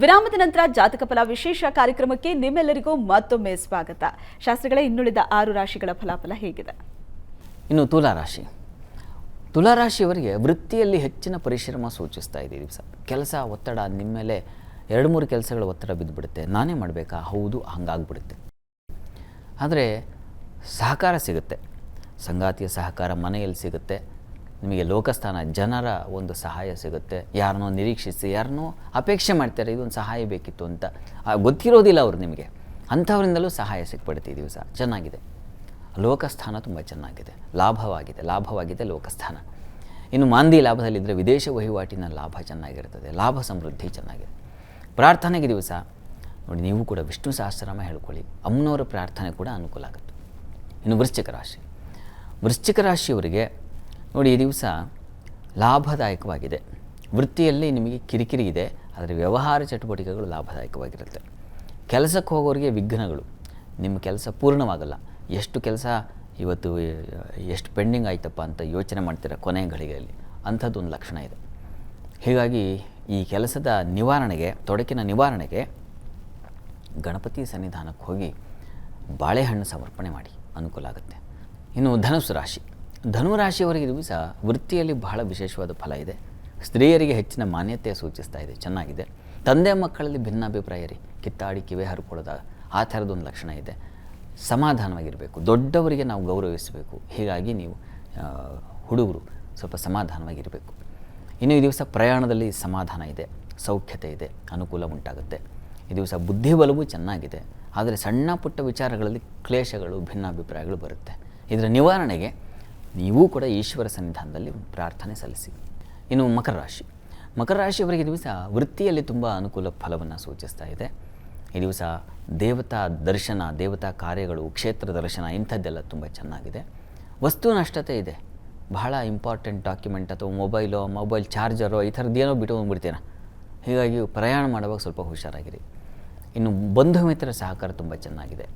ವಿರಾಮದ ನಂತರ ಜಾತಕ ಫಲ ವಿಶೇಷ ಕಾರ್ಯಕ್ರಮಕ್ಕೆ ನಿಮ್ಮೆಲ್ಲರಿಗೂ ಮತ್ತೊಮ್ಮೆ ಸ್ವಾಗತ. ಶಾಸ್ತ್ರಗಳ, ಇನ್ನುಳಿದ ಆರು ರಾಶಿಗಳ ಫಲಾಫಲ ಹೇಗಿದೆ? ಇನ್ನು ತುಲಾರಾಶಿ ತುಲಾರಾಶಿಯವರಿಗೆ ವೃತ್ತಿಯಲ್ಲಿ ಹೆಚ್ಚಿನ ಪರಿಶ್ರಮ ಸೂಚಿಸ್ತಾ ಇದೆ ಈ ದಿವಸ ಕೆಲಸ, ಒತ್ತಡ ನಿಮ್ಮ ಮೇಲೆ ಎರಡು ಮೂರು ಕೆಲಸಗಳ ಒತ್ತಡ ಬಿದ್ದುಬಿಡುತ್ತೆ. ನಾನೇ ಮಾಡಬೇಕಾ? ಹೌದು, ಹಂಗಾಗ್ಬಿಡುತ್ತೆ. ಆದರೆ ಸಹಕಾರ ಸಿಗುತ್ತೆ. ಸಂಗಾತಿಯ ಸಹಕಾರ ಮನೆಯಲ್ಲಿ ಸಿಗುತ್ತೆ. ನಿಮಗೆ ಲೋಕಸ್ಥಾನ, ಜನರ ಒಂದು ಸಹಾಯ ಸಿಗುತ್ತೆ. ಯಾರನ್ನೋ ನಿರೀಕ್ಷಿಸಿ, ಯಾರನ್ನೋ ಅಪೇಕ್ಷೆ ಮಾಡ್ತಾರೆ, ಇದೊಂದು ಸಹಾಯ ಬೇಕಿತ್ತು ಅಂತ. ಗೊತ್ತಿರೋದಿಲ್ಲ ಅವರು ನಿಮಗೆ. ಅಂಥವರಿಂದಲೂ ಸಹಾಯ ಸಿಕ್ಬಿಡ್ತಿದ್ದೀವಿ ದಿವಸ ಚೆನ್ನಾಗಿದೆ. ಲೋಕಸ್ಥಾನ ತುಂಬ ಚೆನ್ನಾಗಿದೆ. ಲಾಭವಾಗಿದೆ. ಲಾಭವಾಗಿದೆ ಲೋಕಸ್ಥಾನ. ಇನ್ನು ಮಾಂದಿ ಲಾಭದಲ್ಲಿದ್ದರೆ ವಿದೇಶ ವಹಿವಾಟಿನ ಲಾಭ ಚೆನ್ನಾಗಿರ್ತದೆ. ಲಾಭ ಸಮೃದ್ಧಿ ಚೆನ್ನಾಗಿದೆ. ಪ್ರಾರ್ಥನೆಗೆ ದಿವಸ. ನೋಡಿ, ನೀವು ಕೂಡ ವಿಷ್ಣು ಸಹಸ್ರನಾಮ ಹೇಳ್ಕೊಳ್ಳಿ. ಅಮ್ಮನವರ ಪ್ರಾರ್ಥನೆ ಕೂಡ ಅನುಕೂಲ ಆಗುತ್ತೆ. ಇನ್ನು ವೃಶ್ಚಿಕ ರಾಶಿ. ವೃಶ್ಚಿಕ ರಾಶಿಯವರಿಗೆ ನೋಡಿ, ಈ ದಿವಸ ಲಾಭದಾಯಕವಾಗಿದೆ. ವೃತ್ತಿಯಲ್ಲಿ ನಿಮಗೆ ಕಿರಿಕಿರಿ ಇದೆ, ಆದರೆ ವ್ಯವಹಾರ ಚಟುವಟಿಕೆಗಳು ಲಾಭದಾಯಕವಾಗಿರುತ್ತೆ. ಕೆಲಸಕ್ಕೆ ಹೋಗೋರಿಗೆ ವಿಘ್ನಗಳು. ನಿಮ್ಮ ಕೆಲಸ ಪೂರ್ಣವಾಗಲ್ಲ. ಎಷ್ಟು ಕೆಲಸ ಇವತ್ತು, ಎಷ್ಟು ಪೆಂಡಿಂಗ್ ಆಯ್ತಪ್ಪ ಅಂತ ಯೋಚನೆ ಮಾಡ್ತೀರ ಕೊನೆಯ ಘಳಿಗೆಯಲ್ಲಿ ಅಂಥದ್ದೊಂದು ಲಕ್ಷಣ ಇದೆ. ಹೀಗಾಗಿ ಈ ಕೆಲಸದ ನಿವಾರಣೆಗೆ, ತೊಡಕಿನ ನಿವಾರಣೆಗೆ ಗಣಪತಿ ಸನ್ನಿಧಾನಕ್ಕೆ ಹೋಗಿ ಬಾಳೆಹಣ್ಣು ಸಮರ್ಪಣೆ ಮಾಡಿ. ಅನುಕೂಲ ಆಗುತ್ತೆ. ಇನ್ನು ಧನುಸು ರಾಶಿ. ಧನು ರಾಶಿಯವರಿಗೆ ದಿವಸ ವೃತ್ತಿಯಲ್ಲಿ ಬಹಳ ವಿಶೇಷವಾದ ಫಲ ಇದೆ. ಸ್ತ್ರೀಯರಿಗೆ ಹೆಚ್ಚಿನ ಮಾನ್ಯತೆ ಸೂಚಿಸ್ತಾ ಇದೆ, ಚೆನ್ನಾಗಿದೆ. ತಂದೆ ಮಕ್ಕಳಲ್ಲಿ ಭಿನ್ನಾಭಿಪ್ರಾಯ ರೀ, ಕಿತ್ತಾಡಿ ಕಿವೆ ಹರ್ಕೊಳ್ಳೋದ ಆ ಥರದೊಂದು ಲಕ್ಷಣ ಇದೆ. ಸಮಾಧಾನವಾಗಿರಬೇಕು, ದೊಡ್ಡವರಿಗೆ ನಾವು ಗೌರವಿಸಬೇಕು. ಹೀಗಾಗಿ ನೀವು ಹುಡುಗರು ಸ್ವಲ್ಪ ಸಮಾಧಾನವಾಗಿರಬೇಕು. ಇನ್ನು ಈ ದಿವಸ ಪ್ರಯಾಣದಲ್ಲಿ ಸಮಾಧಾನ ಇದೆ, ಸೌಖ್ಯತೆ ಇದೆ, ಅನುಕೂಲ ಉಂಟಾಗುತ್ತೆ. ಈ ದಿವಸ ಬುದ್ಧಿಬಲವೂ ಚೆನ್ನಾಗಿದೆ, ಆದರೆ ಸಣ್ಣ ಪುಟ್ಟ ವಿಚಾರಗಳಲ್ಲಿ ಕ್ಲೇಶಗಳು, ಭಿನ್ನಾಭಿಪ್ರಾಯಗಳು ಬರುತ್ತೆ. ಇದರ ನಿವಾರಣೆಗೆ ನೀವೂ ಕೂಡ ಈಶ್ವರ ಸನ್ನಿಧಾನದಲ್ಲಿ ಪ್ರಾರ್ಥನೆ ಸಲ್ಲಿಸಿ. ಇನ್ನು ಮಕರ ರಾಶಿ. ಮಕರ ರಾಶಿಯವರಿಗೆ ದಿವಸ ವೃತ್ತಿಯಲ್ಲಿ ತುಂಬ ಅನುಕೂಲ ಫಲವನ್ನು ಸೂಚಿಸ್ತಾ ಇದೆ. ಈ ದಿವಸ ದೇವತಾ ದರ್ಶನ, ದೇವತಾ ಕಾರ್ಯಗಳು, ಕ್ಷೇತ್ರ ದರ್ಶನ ಇಂಥದ್ದೆಲ್ಲ ತುಂಬ ಚೆನ್ನಾಗಿದೆ. ವಸ್ತು ನಷ್ಟತೆ ಇದೆ. ಬಹಳ ಇಂಪಾರ್ಟೆಂಟ್ ಡಾಕ್ಯುಮೆಂಟ್ ಅಥವಾ ಮೊಬೈಲೋ ಮೊಬೈಲ್ ಚಾರ್ಜರೋ ಈ ಥರದ್ದು ಏನೋ ಬಿಟ್ಟು ಬಂದ್ಬಿಡ್ತೀರ ಹೀಗಾಗಿ ಪ್ರಯಾಣ ಮಾಡುವಾಗ ಸ್ವಲ್ಪ ಹುಷಾರಾಗಿರಿ. ಇನ್ನು ಬಂಧು ಮಿತ್ರರ ಸಹಕಾರ ತುಂಬ ಚೆನ್ನಾಗಿದೆ.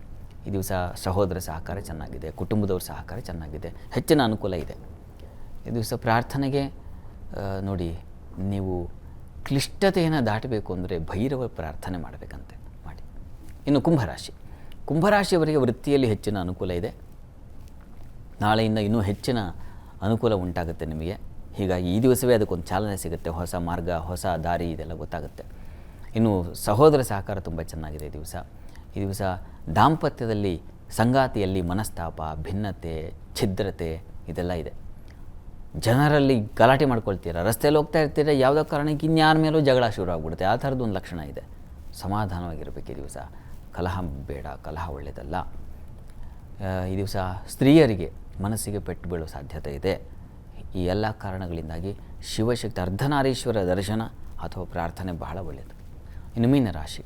ಈ ದಿವಸ ಸಹೋದರ ಸಹಕಾರ ಚೆನ್ನಾಗಿದೆ, ಕುಟುಂಬದವ್ರ ಸಹಕಾರ ಚೆನ್ನಾಗಿದೆ, ಹೆಚ್ಚಿನ ಅನುಕೂಲ ಇದೆ. ಈ ದಿವಸ ಪ್ರಾರ್ಥನೆಗೆ ನೋಡಿ, ನೀವು ಕ್ಲಿಷ್ಟತೆಯನ್ನು ದಾಟಬೇಕು ಅಂದರೆ ಭೈರವ ಪ್ರಾರ್ಥನೆ ಮಾಡಬೇಕಂತೆ ಮಾಡಿ. ಇನ್ನು ಕುಂಭರಾಶಿ. ಕುಂಭರಾಶಿಯವರಿಗೆ ವೃತ್ತಿಯಲ್ಲಿ ಹೆಚ್ಚಿನ ಅನುಕೂಲ ಇದೆ. ನಾಳೆಯಿಂದ ಇನ್ನೂ ಹೆಚ್ಚಿನ ಅನುಕೂಲ ಉಂಟಾಗುತ್ತೆ ನಿಮಗೆ. ಹೀಗಾಗಿ ಈ ದಿವಸವೇ ಅದಕ್ಕೊಂದು ಚಾಲನೆ ಸಿಗುತ್ತೆ. ಹೊಸ ಮಾರ್ಗ, ಹೊಸ ದಾರಿ ಇದೆಲ್ಲ ಗೊತ್ತಾಗುತ್ತೆ. ಇನ್ನು ಸಹೋದರ ಸಹಕಾರ ತುಂಬ ಚೆನ್ನಾಗಿದೆ ಈ ದಿವಸ. ಈ ದಿವಸ ದಾಂಪತ್ಯದಲ್ಲಿ ಸಂಗಾತಿಯಲ್ಲಿ ಮನಸ್ತಾಪ, ಭಿನ್ನತೆ, ಛಿದ್ರತೆ ಇದೆಲ್ಲ ಇದೆ. ಜನರಲ್ಲಿ ಗಲಾಟೆ ಮಾಡ್ಕೊಳ್ತೀರ? ರಸ್ತೆಯಲ್ಲಿ ಹೋಗ್ತಾ ಇರ್ತೀರ? ಯಾವುದೋ ಕಾರಣಕ್ಕೆ ಇನ್ಯಾರ ಮೇಲೂ ಜಗಳ ಶುರು ಆಗ್ಬಿಡುತ್ತೆ. ಆ ಥರದ್ದು ಒಂದು ಲಕ್ಷಣ ಇದೆ. ಸಮಾಧಾನವಾಗಿರಬೇಕು ಈ ದಿವಸ. ಕಲಹ ಬೇಡ, ಕಲಹ ಒಳ್ಳೆಯದಲ್ಲ ಈ ದಿವಸ ಸ್ತ್ರೀಯರಿಗೆ ಮನಸ್ಸಿಗೆ ಪೆಟ್ಟು ಬೀಳೋ ಸಾಧ್ಯತೆ ಇದೆ. ಈ ಎಲ್ಲ ಕಾರಣಗಳಿಂದಾಗಿ ಶಿವಶಕ್ತಿ ಅರ್ಧನಾರೀಶ್ವರ ದರ್ಶನ ಅಥವಾ ಪ್ರಾರ್ಥನೆ ಬಹಳ ಒಳ್ಳೆಯದು ಇನ್ನು ಮೀನರಾಶಿ.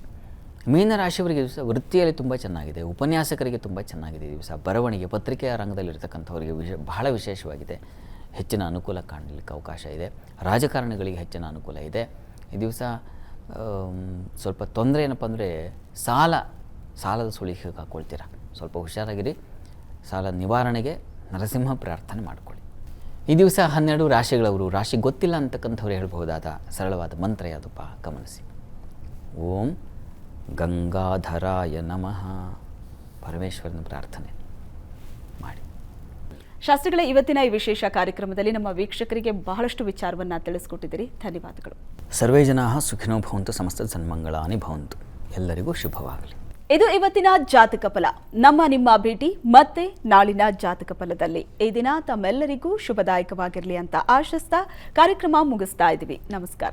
ಮೀನರಾಶಿಯವರಿಗೆ ದಿವಸ ವೃತ್ತಿಯಲ್ಲಿ ತುಂಬ ಚೆನ್ನಾಗಿದೆ, ಉಪನ್ಯಾಸಕರಿಗೆ ತುಂಬ ಚೆನ್ನಾಗಿದೆ ದಿವಸ. ಬರವಣಿಗೆ ಪತ್ರಿಕೆಯ ರಂಗದಲ್ಲಿರ್ತಕ್ಕಂಥವರಿಗೆ ವಿಶೇ, ಬಹಳ ವಿಶೇಷವಾಗಿದೆ. ಹೆಚ್ಚಿನ ಅನುಕೂಲ ಕಾಣಲಿಕ್ಕೆ ಅವಕಾಶ ಇದೆ. ರಾಜಕಾರಣಿಗಳಿಗೆ ಹೆಚ್ಚಿನ ಅನುಕೂಲ ಇದೆ. ಈ ದಿವಸ ಸ್ವಲ್ಪ ತೊಂದರೆ ಏನಪ್ಪ ಅಂದರೆ, ಸಾಲ, ಸಾಲದ ಸುಳಿಗೆ ಹಾಕ್ಕೊಳ್ತೀರ ಸ್ವಲ್ಪ ಹುಷಾರಾಗಿರಿ. ಸಾಲ ನಿವಾರಣೆಗೆ ನರಸಿಂಹ ಪ್ರಾರ್ಥನೆ ಮಾಡಿಕೊಳ್ಳಿ. ಈ ದಿವಸ ಹನ್ನೆರಡು ರಾಶಿಗಳವರು, ರಾಶಿ ಗೊತ್ತಿಲ್ಲ ಅಂತಕ್ಕಂಥವ್ರು ಹೇಳಬಹುದಾದ ಸರಳವಾದ ಮಂತ್ರ ಯಾವುದಪ್ಪ? ಗಮನಿಸಿ. ಓಂ ಗಂಗಾಧರಾಯ ನಮಃ. ಪರಮೇಶ್ವರನ ಪ್ರಾರ್ಥನೆ ಮಾಡಿ. ಶಾಸ್ತ್ರಿಗಳ ಇವತ್ತಿನ ಈ ವಿಶೇಷ ಕಾರ್ಯಕ್ರಮದಲ್ಲಿ ನಮ್ಮ ವೀಕ್ಷಕರಿಗೆ ಬಹಳಷ್ಟು ವಿಚಾರವನ್ನು ತಿಳಿಸ್ಕೊಟ್ಟಿದ್ದೀರಿ. ಧನ್ಯವಾದಗಳು. ಸರ್ವೇ ಜನಾ ಸುಖಿನೋ ಭವಂತು ಸಮಸ್ತ ಸನ್ಮಂಗಳಾನಿ ಭವಂತು. ಎಲ್ಲರಿಗೂ ಶುಭವಾಗಲಿ. ಇದು ಇವತ್ತಿನ ಜಾತಕ ಫಲ. ನಮ್ಮ ನಿಮ್ಮ ಭೇಟಿ ಮತ್ತೆ ನಾಳಿನ ಜಾತಕ ಫಲದಲ್ಲಿ. ಈ ದಿನ ತಮ್ಮೆಲ್ಲರಿಗೂ ಶುಭದಾಯಕವಾಗಿರಲಿ ಅಂತ ಆಶಿಸ್ತಾ ಕಾರ್ಯಕ್ರಮ ಮುಗಿಸ್ತಾ ಇದ್ದೀವಿ. ನಮಸ್ಕಾರ.